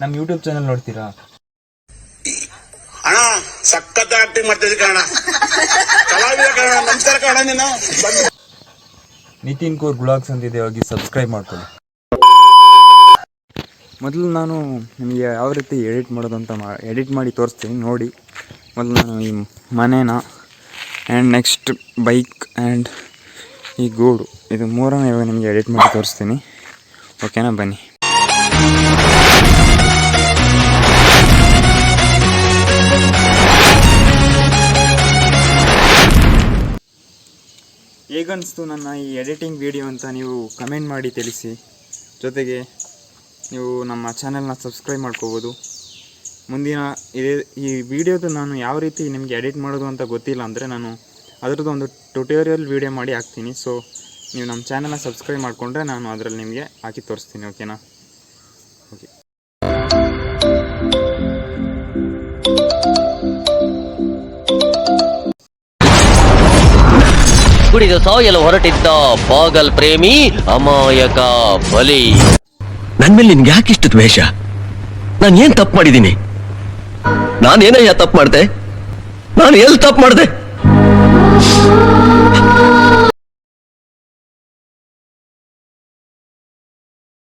ನಮ್ಮ YouTube channel ನೋಡ್ತೀರಾ? ಅಣ್ಣ ಸಖತ್ ಆಕ್ಟಿಂಗ್ ಮಾಡ್ತಿದ್ದೆ ಕಣ ಕಲಾವಿದ ಕಣ ನಮಸ್ಕಾರ ಕಣ ನೀನು. ನಿತಿನ್ ಕೋರ್ ಬ್ಲಾಗ್ಸ್ ಅಂತಿದೆ ಹೋಗಿ ಸಬ್ಸ್ಕ್ರೈಬ್ ಮಾಡ್ಕೊಳ್ಳಿ. ಮೊದಲು ನಾನು ನಿಮಗೆ ಯಾವ ರೀತಿ ಎಡಿಟ್ ಮಾಡೋದು ಅಂತ ಮಾ ಎಡಿಟ್ ಮಾಡಿ ತೋರಿಸ್ತೀನಿ ನೋಡಿ. ಮೊದಲು ನಾನು ಈ ಮನೇನ ಆ್ಯಂಡ್ ನೆಕ್ಸ್ಟ್ ಬೈಕ್ ಆ್ಯಂಡ್ ಈ ಗೂಡು. ಇದು ಮೂರನೇ ಇವಾಗ ನಿಮಗೆ ಎಡಿಟ್ ಮಾಡಿ ತೋರಿಸ್ತೀನಿ. ಓಕೆನಾ ಬನ್ನಿ. ಹೇಗನ್ನಿಸ್ತು ನನ್ನ ಈ ಎಡಿಟಿಂಗ್ ವಿಡಿಯೋ ಅಂತ ನೀವು ಕಮೆಂಟ್ ಮಾಡಿ ತಿಳಿಸಿ. ಜೊತೆಗೆ ನೀವು ನಮ್ಮ ಚಾನೆಲ್ನ ಸಬ್ಸ್ಕ್ರೈಬ್ ಮಾಡ್ಕೋಬೋದು. ಮುಂದಿನ ಇದೇ ಈ ವಿಡಿಯೋದು ನಾನು ಯಾವ ರೀತಿ ನಿಮಗೆ ಎಡಿಟ್ ಮಾಡೋದು ಅಂತ ಗೊತ್ತಿಲ್ಲ ಅಂದರೆ ನಾನು ಅದರದ್ದು ಒಂದು ಟ್ಯುಟೋರಿಯಲ್ ವಿಡಿಯೋ ಮಾಡಿ ಹಾಕ್ತೀನಿ. ಸೊ, ನೀವು ನಮ್ಮ ಚಾನಲ್ನ ಸಬ್ಸ್ಕ್ರೈಬ್ ಮಾಡಿಕೊಂಡ್ರೆ ನಾನು ಅದರಲ್ಲಿ ನಿಮಗೆ ಹಾಕಿ ತೋರಿಸ್ತೀನಿ ಓಕೆನಾ ಓಕೆ ಕುಡಿದು ಸಾಯಲು ಹೊರಟಿದ್ದ ಪಾಗಲ್ ಪ್ರೇಮಿ ಅಮಾಯಕ ಬಲಿ. ನನ್ ಮೇಲೆ ನಿನ್ಗೆ ಯಾಕಿಷ್ಟು ದ್ವೇಷ? ನಾನು ಏನ್ ತಪ್ಪು ಮಾಡಿದ್ದೀನಿ? ನಾನೇನಯ್ಯ ತಪ್ಪು ಮಾಡ್ದೆ? ನಾನು ಎಲ್ಲಿ ತಪ್ಪು ಮಾಡ್ದೆ?